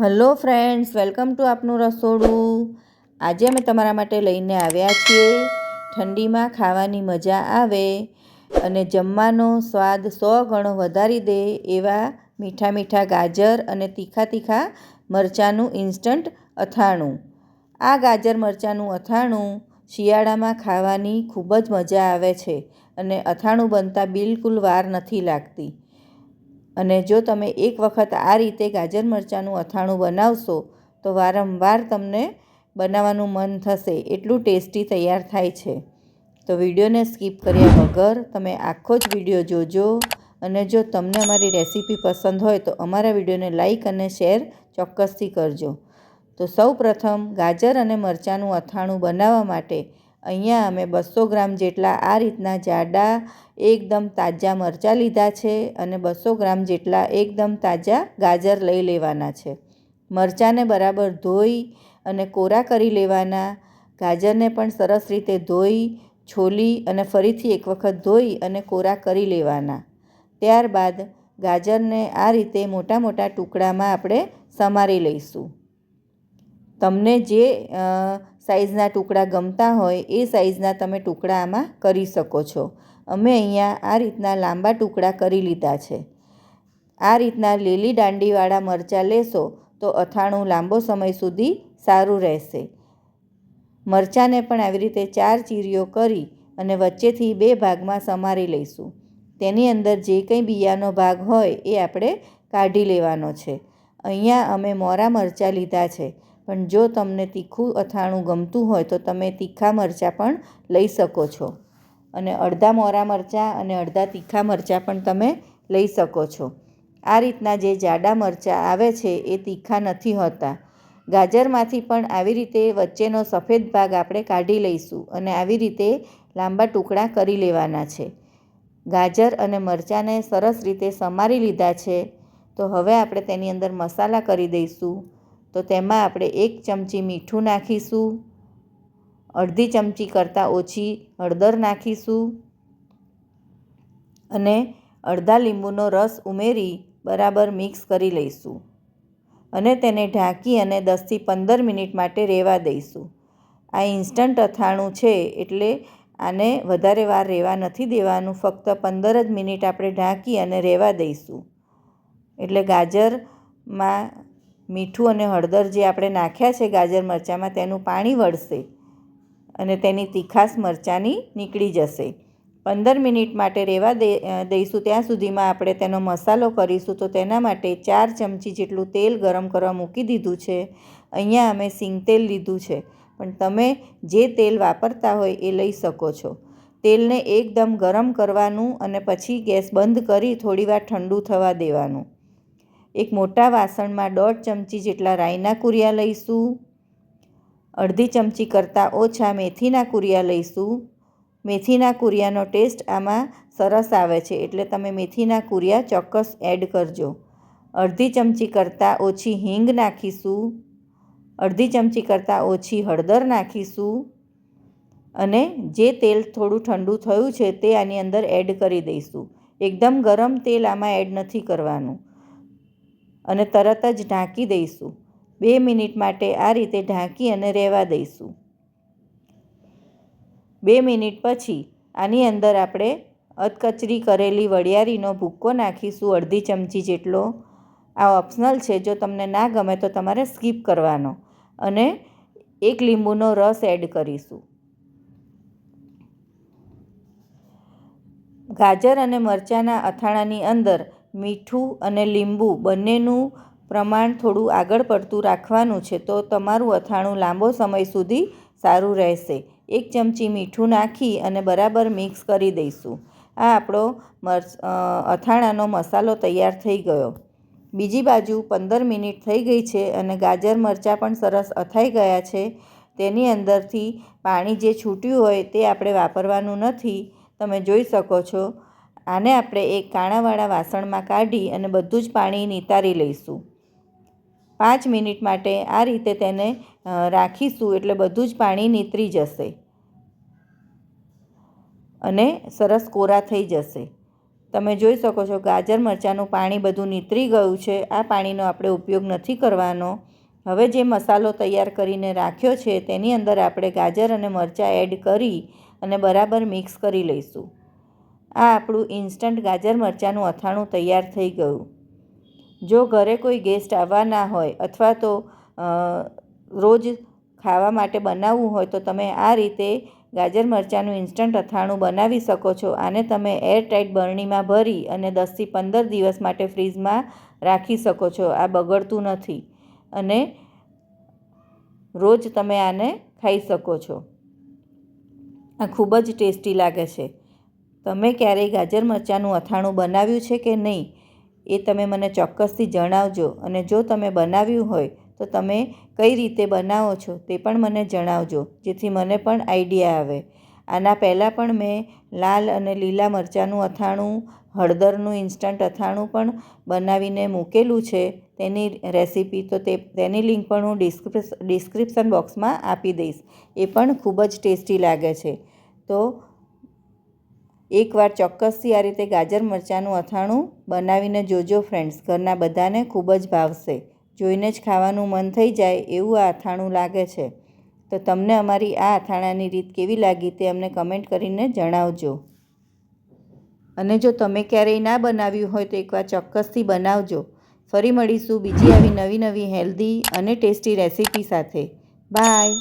Hello friends, welcome to આપનું રસોડું. આજે અમે તમારા માટે લઈને આવ્યા છીએ. ઠંડીમાં ખાવાની મજા આવે અને જમવાનો સ્વાદ સો ગણો વધારી દે એવા મીઠા મીઠા ગાજર અને તીખા તીખા મરચાંનું ઇન્સ્ટન્ટ અથાણું. આ ગાજર મરચાંનું અથાણું શિયાળામાં ખાવાની ખૂબ જ મજા આવે છે અને અથાણું બનતા બિલકુલ વાર નથી લાગતી. અને જો તમે એક વખત આ રીતે ગાજર મરચાંનું અથાણું બનાવશો, તો વારંવાર તમને બનાવવાનું મન થશે, એટલું ટેસ્ટી તૈયાર થાય છે. તો વિડીયોને સ્કીપ કર્યા વગર તમે આખો જ વીડિયો જોજો અને જો તમને અમારી રેસીપી પસંદ હોય તો અમારા વિડીયોને લાઈક અને શેર ચોક્કસથી કરજો. તો સૌ પ્રથમ ગાજર અને મરચાંનું અથાણું બનાવવા માટે અહીંયા અમે બસો ગ્રામ જેટલા આ રીતના જાડા, એકદમ તાજા મરચાં લીધા છે અને બસો ગ્રામ જેટલા એકદમ તાજા ગાજર લઈ લેવાના છે. મરચાંને બરાબર ધોઈ અને કોરા કરી લેવાના. ગાજરને પણ સરસ રીતે ધોઈ, છોલી અને ફરીથી એક વખત ધોઈ અને કોરા કરી લેવાના. ત્યારબાદ ગાજરને આ રીતે મોટા મોટા ટુકડામાં આપણે સમારી લઈશું. તમને જે સાઈઝના ટુકડા ગમતા હોય એ સાઈઝના તમે ટુકડા આમાં કરી શકો છો. અમે અહીંયા આ રીતના લાંબા ટુકડા કરી લીધા છે. આ રીતના લીલી દાંડીવાળા મરચાં લેશો તો અથાણું લાંબો સમય સુધી સારું રહેશે. મરચાંને પણ આવી રીતે ચાર ચીરીઓ કરી અને વચ્ચેથી બે ભાગમાં સમારી લઈશું. તેની અંદર જે કંઈ બિયાનો ભાગ હોય એ આપણે કાઢી લેવાનો છે. અહીંયા અમે મોરા મરચાં લીધા છે. પણ જો તમને તીખું અથાણું ગમતું હોય તો તમે તીખા મરચાં પણ લઈ શકો છો. અને અડધા મોરા મરચાં અને અડધા તીખા મરચાં પણ તમે લઈ શકો છો. આ રીતના જે જાડા મરચાં આવે છે એ તીખા નથી હોતા. ગાજરમાંથી પણ આવી રીતે વચ્ચેનો સફેદ ભાગ આપણે કાઢી લઈશું અને આવી રીતે લાંબા ટુકડા કરી લેવાના છે. ગાજર અને મરચાંને સરસ રીતે સમારી લીધા છે. તો હવે આપણે તેની અંદર મસાલા કરી દઈશું. તો તેમાં આપણે એક ચમચી મીઠું નાખીશું, અડધી ચમચી કરતાં ઓછી હળદર નાખીશું અને અડધા લીંબુનો રસ ઉમેરી બરાબર મિક્સ કરી લઈશું અને તેને ઢાંકી અને દસથી પંદર મિનિટ માટે રહેવા દઈશું. આ ઇન્સ્ટન્ટ અથાણું છે એટલે આને વધારે વાર રહેવા નથી દેવાનું, ફક્ત પંદર જ મિનિટ આપણે ઢાંકી અને રહેવા દઈશું. એટલે ગાજરમાં મીઠું અને હળદર જે આપણે નાખ્યા છે ગાજર મરચાંમાં, તેનું પાણી વળશે અને તેની તીખાસ મરચાંની નીકળી જશે. પંદર મિનિટ માટે રહેવા દે દઈશું. ત્યાં સુધીમાં આપણે તેનો મસાલો કરીશું. તો તેના માટે ચાર ચમચી જેટલું તેલ ગરમ કરવા મૂકી દીધું છે. અહીંયા અમે સિંગતેલ લીધું છે. પણ તમે જે તેલ વાપરતા હોય એ લઈ શકો છો. તેલને એકદમ ગરમ કરવાનું અને પછી ગેસ બંધ કરી થોડીવાર ઠંડુ થવા દેવાનું. એક મોટા વાસણમાં દોઢ ચમચી જેટલા રાઈના કુરિયા લઈશું. અડધી ચમચી કરતાં ઓછા મેથીના કુરિયા લઈશું. મેથીના કુરિયાનો ટેસ્ટ આમાં સરસ આવે છે, એટલે તમે મેથીના કુરિયા ચોક્કસ એડ કરજો. અડધી ચમચી કરતાં ઓછી હિંગ નાખીશું. અડધી ચમચી કરતાં ઓછી હળદર નાખીશું. અને જે તેલ થોડું ઠંડુ થયું છે તે આની અંદર એડ કરી દઈશું. એકદમ ગરમ તેલ આમાં એડ નથી કરવાનું. અને તરત જ ઢાંકી દઈશું. બે મિનિટ માટે આ રીતે ઢાંકી અને રહેવા દઈશું. બે મિનિટ પછી આની અંદર આપણે અધકચરી કરેલી વરિયાળીનો ભૂક્કો નાખીશું અડધી ચમચી જેટલો. આ ઓપ્શનલ છે, જો તમને ના ગમે તો તમારે સ્કીપ કરવાનો. અને એક લીંબુનો રસ એડ કરીશું. ગાજર અને મરચાંના અથાણાની અંદર મીઠું અને લીંબુ બંનેનું પ્રમાણ થોડું આગળ પડતું રાખવાનું છે, તો તમારું અથાણું લાંબો સમય સુધી સારું રહેશે. એક ચમચી મીઠું નાખી અને બરાબર મિક્સ કરી દઈશું. આ આપણો અથાણાનો મસાલો તૈયાર થઈ ગયો. બીજી બાજુ પંદર મિનિટ થઈ ગઈ છે અને ગાજર મરચાં પણ સરસ અથાઈ ગયા છે. તેની અંદરથી પાણી જે છૂટ્યું હોય તે આપણે વાપરવાનું નથી. તમે જોઈ શકો છો આને આપણે એક કાણાવાળા વાસણમાં કાઢી અને બધું જ પાણી નિતારી લઈશું. પાંચ મિનિટ માટે આ રીતે તેને રાખીશું એટલે બધું જ પાણી નીતરી જશે. અને સરસ કોરા થઈ જશે. તમે જોઈ શકો છો ગાજર, મરચાંનું પાણી બધું નીતરી ગયું છે. આ પાણીનો આપણે ઉપયોગ નથી કરવાનો. હવે જે મસાલો તૈયાર કરીને રાખ્યો છે તેની અંદર આપણે ગાજર અને મરચાં એડ કરી અને બરાબર મિક્સ કરી લઈશું. આ આપણું ઇન્સ્ટન્ટ ગાજર મરચાંનું અથાણું તૈયાર થઈ ગયું. જો ઘરે કોઈ ગેસ્ટ આવવાના હોય અથવા તો રોજ ખાવા માટે બનાવવું હોય તો તમે આ રીતે ગાજર મરચાંનું ઇન્સ્ટન્ટ અથાણું બનાવી શકો છો. આને તમે એરટાઇટ બરણીમાં ભરી અને દસથી પંદર દિવસ માટે ફ્રીઝમાં રાખી શકો છો. આ બગડતું નથી અને રોજ તમે આને ખાઈ શકો છો. આ ખૂબ જ ટેસ્ટી લાગે છે. તમે ક્યારેય ગાજર મરચાંનું અથાણું બનાવ્યું છે કે નહીં, એ તમે મને ચોક્કસથી જણાવજો. અને જો તમે બનાવ્યું હોય, તો તમે કઈ રીતે બનાવો છો તે પણ મને જણાવજો, જેથી મને પણ આઈડિયા આવે. આના પહેલાં પણ મેં લાલ અને લીલા મરચાંનું અથાણું, હળદરનું ઇન્સ્ટન્ટ અથાણું પણ બનાવીને મૂકેલું છે. તેની રેસીપી તો તે, તેની લિંક પણ હું ડિસ્ક્રિપ્શન બોક્સમાં આપી દઈશ. એ પણ ખૂબ જ ટેસ્ટી લાગે છે. તો એકવાર ચોક્કસથી આ રીતે ગાજર મરચાંનું અથાણું બનાવીને જોજો ફ્રેન્ડ્સ ઘરના બધાને ખૂબ જ ભાવશે. જોઈને જ ખાવાનું મન થઈ જાય એવું આ અથાણું લાગે છે. તો તમને અમારી આ અથાણાની રીત કેવી લાગી તે અમને કમેન્ટ કરીને જણાવજો. અને જો તમે ક્યારેય ના બનાવ્યું હોય તો એકવાર ચોક્કસથી બનાવજો. ફરી મળીશું બીજી આવી નવી નવી હેલ્ધી અને ટેસ્ટી રેસીપી સાથે. બાય